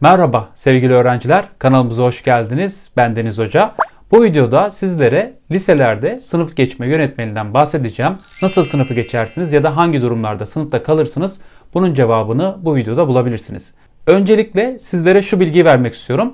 Merhaba sevgili öğrenciler, kanalımıza hoş geldiniz. Ben Deniz Hoca. Bu videoda sizlere liselerde sınıf geçme yönetmeliğinden bahsedeceğim. Nasıl sınıfı geçersiniz ya da hangi durumlarda sınıfta kalırsınız? Bunun cevabını bu videoda bulabilirsiniz. Öncelikle sizlere şu bilgiyi vermek istiyorum.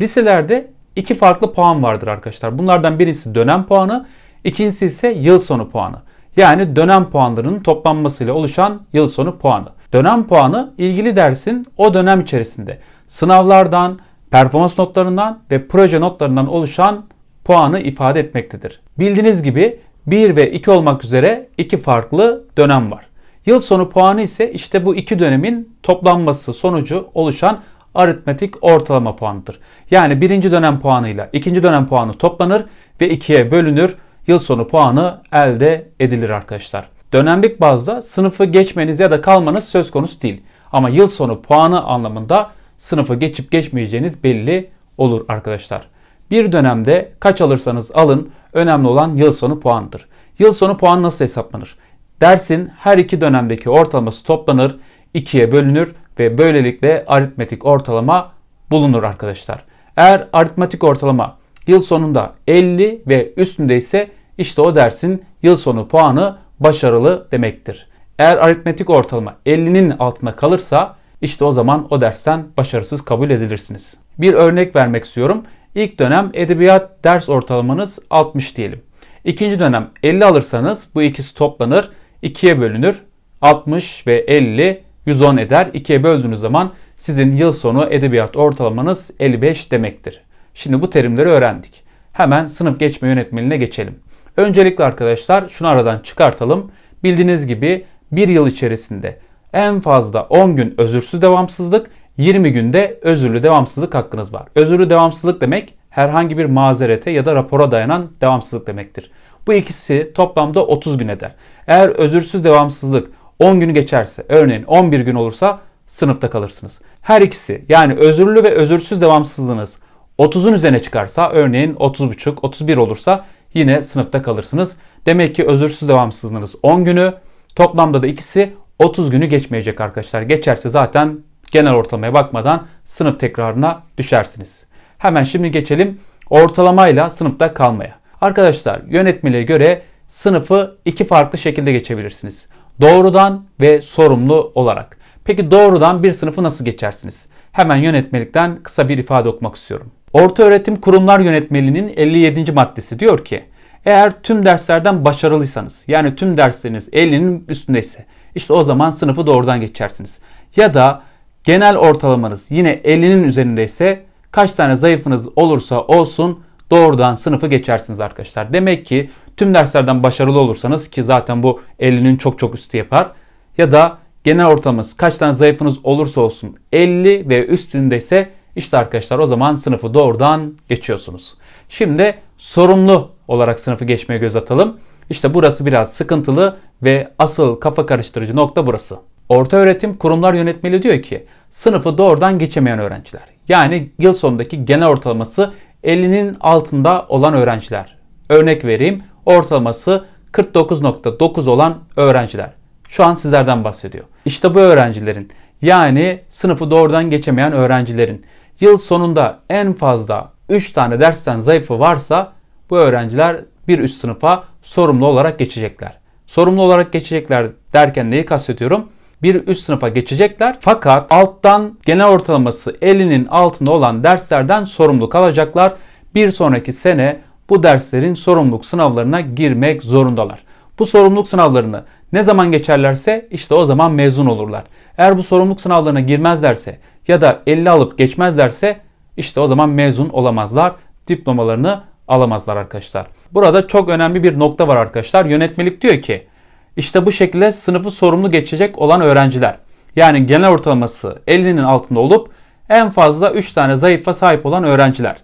Liselerde iki farklı puan vardır arkadaşlar. Bunlardan birisi dönem puanı, ikincisi ise yıl sonu puanı. Yani dönem puanlarının toplanmasıyla oluşan yıl sonu puanı. Dönem puanı ilgili dersin o dönem içerisinde sınavlardan, performans notlarından ve proje notlarından oluşan puanı ifade etmektedir. Bildiğiniz gibi 1 ve 2 olmak üzere iki farklı dönem var. Yıl sonu puanı ise işte bu iki dönemin toplanması sonucu oluşan aritmetik ortalama puanıdır. Yani birinci dönem puanıyla ikinci dönem puanı toplanır ve ikiye bölünür. Yıl sonu puanı elde edilir arkadaşlar. Dönemlik bazda sınıfı geçmeniz ya da kalmanız söz konusu değil. Ama yıl sonu puanı anlamında sınıfı geçip geçmeyeceğiniz belli olur arkadaşlar. Bir dönemde kaç alırsanız alın önemli olan yıl sonu puanıdır. Yıl sonu puan nasıl hesaplanır? Dersin her iki dönemdeki ortalaması toplanır, ikiye bölünür ve böylelikle aritmetik ortalama bulunur arkadaşlar. Eğer aritmetik ortalama yıl sonunda 50 ve üstünde ise işte o dersin yıl sonu puanı başarılı demektir. Eğer aritmetik ortalama 50'nin altında kalırsa işte o zaman o dersten başarısız kabul edilirsiniz. Bir örnek vermek istiyorum. İlk dönem edebiyat ders ortalamanız 60 diyelim. İkinci dönem 50 alırsanız bu ikisi toplanır, ikiye bölünür. 60 ve 50 110 eder. İkiye böldüğünüz zaman sizin yıl sonu edebiyat ortalamanız 55 demektir. Şimdi bu terimleri öğrendik. Hemen sınıf geçme yönetmeliğine geçelim. Öncelikle arkadaşlar şunu aradan çıkartalım. Bildiğiniz gibi bir yıl içerisinde en fazla 10 gün özürsüz devamsızlık, 20 günde özürlü devamsızlık hakkınız var. Özürlü devamsızlık demek herhangi bir mazerete ya da rapora dayanan devamsızlık demektir. Bu ikisi toplamda 30 gün eder. Eğer özürsüz devamsızlık 10 günü geçerse, örneğin 11 gün olursa sınıfta kalırsınız. Her ikisi yani özürlü ve özürsüz devamsızlığınız 30'un üzerine çıkarsa, örneğin 30,5, 31 olursa yine sınıfta kalırsınız. Demek ki özürsüz devamsızlığınız 10 günü, toplamda da ikisi 30 günü geçmeyecek arkadaşlar. Geçerse zaten genel ortalamaya bakmadan sınıf tekrarına düşersiniz. Hemen şimdi geçelim ortalamayla sınıfta kalmaya. Arkadaşlar yönetmeliğe göre sınıfı iki farklı şekilde geçebilirsiniz. Doğrudan ve sorumlu olarak. Peki doğrudan bir sınıfı nasıl geçersiniz? Hemen yönetmelikten kısa bir ifade okumak istiyorum. Orta Öğretim Kurumlar Yönetmeliğinin 57. maddesi diyor ki eğer tüm derslerden başarılıysanız yani tüm dersleriniz 50'nin üstündeyse işte o zaman sınıfı doğrudan geçersiniz. Ya da genel ortalamanız yine 50'nin üzerindeyse kaç tane zayıfınız olursa olsun doğrudan sınıfı geçersiniz arkadaşlar. Demek ki tüm derslerden başarılı olursanız ki zaten bu 50'nin çok çok üstü yapar. Ya da genel ortalamanız kaç tane zayıfınız olursa olsun 50 ve üstündeyse işte arkadaşlar o zaman sınıfı doğrudan geçiyorsunuz. Şimdi sorumlu olarak sınıfı geçmeye göz atalım. İşte burası biraz sıkıntılı ve asıl kafa karıştırıcı nokta burası. Orta öğretim kurumlar yönetmeliği diyor ki sınıfı doğrudan geçemeyen öğrenciler. Yani yıl sonundaki genel ortalaması 50'nin altında olan öğrenciler. Örnek vereyim ortalaması 49.9 olan öğrenciler. Şu an sizlerden bahsediyor. İşte bu öğrencilerin yani sınıfı doğrudan geçemeyen öğrencilerin yıl sonunda en fazla 3 tane dersten zayıfı varsa bu öğrenciler bir üst sınıfa sorumlu olarak geçecekler. Sorumlu olarak geçecekler derken neyi kastediyorum? Bir üst sınıfa geçecekler fakat alttan genel ortalaması 50'nin altında olan derslerden sorumlu kalacaklar. Bir sonraki sene bu derslerin sorumluluk sınavlarına girmek zorundalar. Bu sorumluluk sınavlarını ne zaman geçerlerse işte o zaman mezun olurlar. Eğer bu sorumluluk sınavlarına girmezlerse ya da 50 alıp geçmezlerse işte o zaman mezun olamazlar. Diplomalarını alamazlar arkadaşlar. Burada çok önemli bir nokta var arkadaşlar. Yönetmelik diyor ki işte bu şekilde sınıfı sorumlu geçecek olan öğrenciler. Yani genel ortalaması 50'nin altında olup en fazla 3 tane zayıfa sahip olan öğrenciler.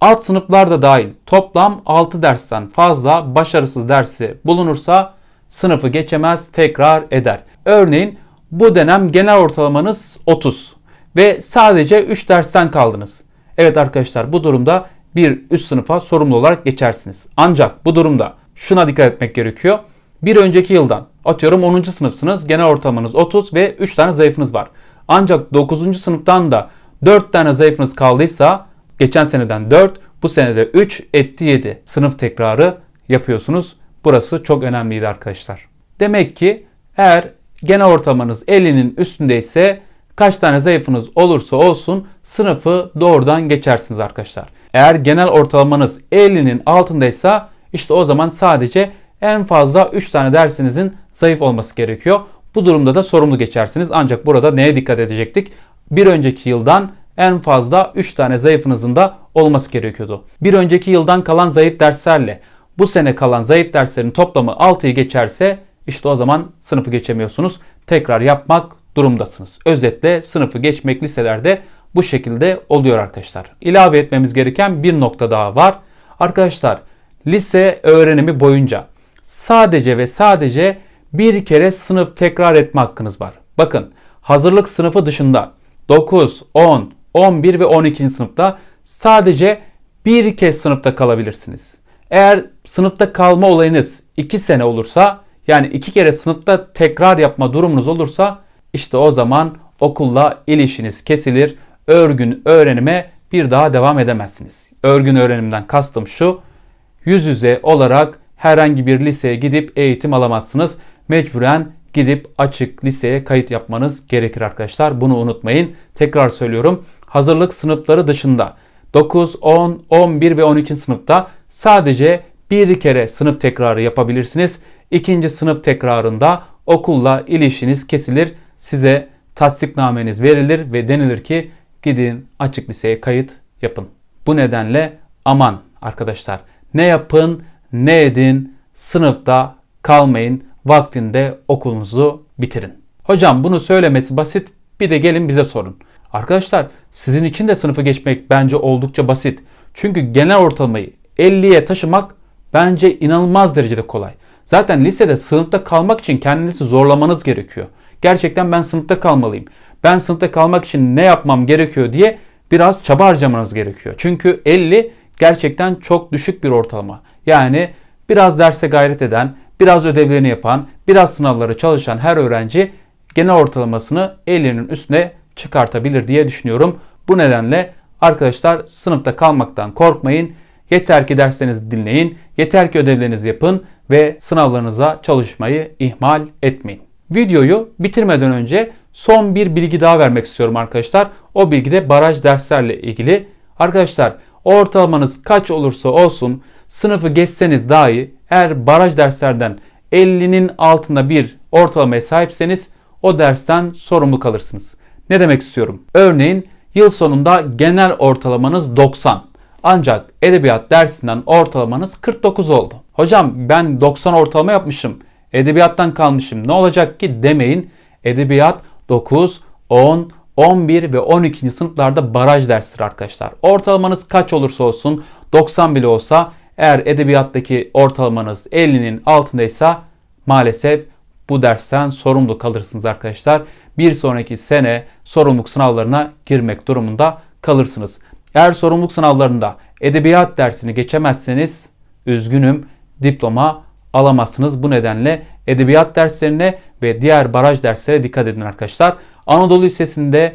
Alt sınıflar da dahil toplam 6 dersten fazla başarısız dersi bulunursa sınıfı geçemez tekrar eder. Örneğin bu dönem genel ortalamanız 30 ve sadece 3 dersten kaldınız. Evet arkadaşlar bu durumda bir üst sınıfa sorumlu olarak geçersiniz. Ancak bu durumda şuna dikkat etmek gerekiyor. Bir önceki yıldan atıyorum 10. sınıfsınız. Genel ortalamanız 30 ve 3 tane zayıfınız var. Ancak 9. sınıftan da 4 tane zayıfınız kaldıysa geçen seneden 4, bu senede 3 etti 7. Sınıf tekrarı yapıyorsunuz. Burası çok önemliydi arkadaşlar. Demek ki eğer genel ortalamanız 50'nin üstündeyse kaç tane zayıfınız olursa olsun sınıfı doğrudan geçersiniz arkadaşlar. Eğer genel ortalamanız 50'nin altındaysa işte o zaman sadece en fazla 3 tane dersinizin zayıf olması gerekiyor. Bu durumda da sorumlu geçersiniz. Ancak burada neye dikkat edecektik? Bir önceki yıldan en fazla 3 tane zayıfınızın da olması gerekiyordu. Bir önceki yıldan kalan zayıf derslerle bu sene kalan zayıf derslerin toplamı 6'yı geçerse işte o zaman sınıfı geçemiyorsunuz. Tekrar yapmak durumdasınız. Özetle sınıfı geçmek liselerde bu şekilde oluyor arkadaşlar. İlave etmemiz gereken bir nokta daha var. Arkadaşlar lise öğrenimi boyunca sadece ve sadece bir kere sınıf tekrar etme hakkınız var. Bakın hazırlık sınıfı dışında 9, 10, 11 ve 12. sınıfta sadece bir kez sınıfta kalabilirsiniz. Eğer sınıfta kalma olayınız 2 sene olursa yani iki kere sınıfta tekrar yapma durumunuz olursa işte o zaman okulla ilişkiniz kesilir. Örgün öğrenime bir daha devam edemezsiniz. Örgün öğrenimden kastım şu. Yüz yüze olarak herhangi bir liseye gidip eğitim alamazsınız. Mecburen gidip açık liseye kayıt yapmanız gerekir arkadaşlar. Bunu unutmayın. Tekrar söylüyorum. Hazırlık sınıfları dışında 9, 10, 11 ve 12. sınıfta sadece bir kere sınıf tekrarı yapabilirsiniz. İkinci sınıf tekrarında okulla ilişkiniz kesilir. Size tasdiknameniz verilir ve denilir ki gidin açık liseye kayıt yapın. Bu nedenle aman arkadaşlar ne yapın ne edin sınıfta kalmayın vaktinde okulunuzu bitirin. Hocam bunu söylemesi basit bir de gelin bize sorun. Arkadaşlar sizin için de sınıfı geçmek bence oldukça basit. Çünkü genel ortalamayı 50'ye taşımak bence inanılmaz derecede kolay. Zaten lisede sınıfta kalmak için kendinizi zorlamanız gerekiyor. Gerçekten ben sınıfta kalmalıyım. Ben sınıfta kalmak için ne yapmam gerekiyor diye biraz çaba harcamanız gerekiyor. Çünkü 50 gerçekten çok düşük bir ortalama. Yani biraz derse gayret eden, biraz ödevlerini yapan, biraz sınavları çalışan her öğrenci genel ortalamasını 50'nin üstüne çıkartabilir diye düşünüyorum. Bu nedenle arkadaşlar sınıfta kalmaktan korkmayın. Yeter ki derslerinizi dinleyin, yeter ki ödevlerinizi yapın ve sınavlarınıza çalışmayı ihmal etmeyin. Videoyu bitirmeden önce son bir bilgi daha vermek istiyorum arkadaşlar. O bilgi de baraj derslerle ilgili. Arkadaşlar ortalamanız kaç olursa olsun sınıfı geçseniz dahi eğer baraj derslerden 50'nin altında bir ortalamaya sahipseniz o dersten sorumlu kalırsınız. Ne demek istiyorum? Örneğin yıl sonunda genel ortalamanız 90. Ancak edebiyat dersinden ortalamanız 49 oldu. Hocam ben 90 ortalama yapmışım. Edebiyattan kalmışım. Ne olacak ki demeyin. Edebiyat 9, 10, 11 ve 12. sınıflarda baraj derstir arkadaşlar. Ortalamanız kaç olursa olsun 90 bile olsa eğer edebiyattaki ortalamanız 50'nin altındaysa maalesef bu dersten sorumlu kalırsınız arkadaşlar. Bir sonraki sene sorumluluk sınavlarına girmek durumunda kalırsınız. Eğer sorumluluk sınavlarında edebiyat dersini geçemezseniz üzgünüm diploma alamazsınız. Bu nedenle edebiyat derslerine ve diğer baraj derslere dikkat edin arkadaşlar. Anadolu Lisesi'nde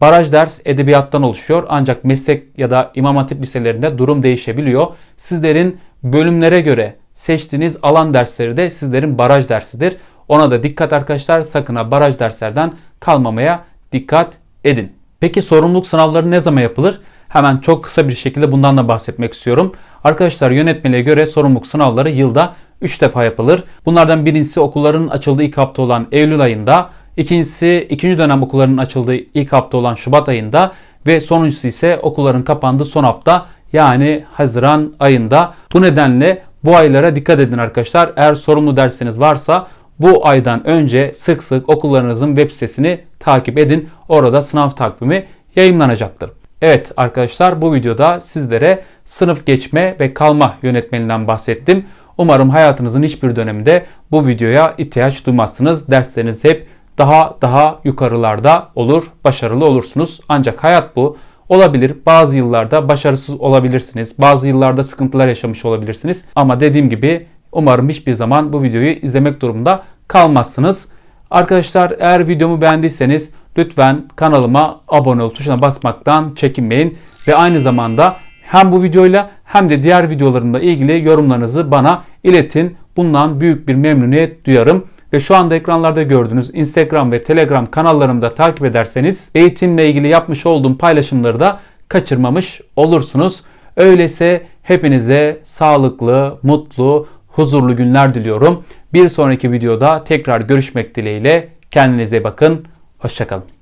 baraj ders edebiyattan oluşuyor. Ancak meslek ya da imam hatip liselerinde durum değişebiliyor. Sizlerin bölümlere göre seçtiğiniz alan dersleri de sizlerin baraj dersidir. Ona da dikkat arkadaşlar. Sakın ha baraj derslerden kalmamaya dikkat edin. Peki sorumluluk sınavları ne zaman yapılır? Hemen çok kısa bir şekilde bundan da bahsetmek istiyorum. Arkadaşlar yönetmeliğe göre sorumluluk sınavları yılda 3 defa yapılır. Bunlardan birincisi okulların açıldığı ilk hafta olan Eylül ayında, ikincisi ikinci dönem okulların açıldığı ilk hafta olan Şubat ayında ve sonuncusu ise okulların kapandığı son hafta yani Haziran ayında. Bu nedenle bu aylara dikkat edin arkadaşlar. Eğer sorumlu derseniz varsa bu aydan önce sık sık okullarınızın web sitesini takip edin. Orada sınav takvimi yayınlanacaktır. Evet arkadaşlar bu videoda sizlere sınıf geçme ve kalma yönetmeliğinden bahsettim. Umarım hayatınızın hiçbir döneminde bu videoya ihtiyaç duymazsınız. Dersleriniz hep daha daha yukarılarda olur, başarılı olursunuz. Ancak hayat bu. Olabilir. Bazı yıllarda başarısız olabilirsiniz. Bazı yıllarda sıkıntılar yaşamış olabilirsiniz. Ama dediğim gibi umarım hiçbir zaman bu videoyu izlemek durumunda kalmazsınız. Arkadaşlar eğer videomu beğendiyseniz lütfen kanalıma abone ol tuşuna basmaktan çekinmeyin. Ve aynı zamanda hem bu videoyla hem de diğer videolarımla ilgili yorumlarınızı bana iletin. Bundan büyük bir memnuniyet duyarım. Ve şu anda ekranlarda gördüğünüz Instagram ve Telegram kanallarımı da takip ederseniz eğitimle ilgili yapmış olduğum paylaşımları da kaçırmamış olursunuz. Öyleyse hepinize sağlıklı, mutlu, huzurlu günler diliyorum. Bir sonraki videoda tekrar görüşmek dileğiyle. Kendinize bakın. Hoşçakalın.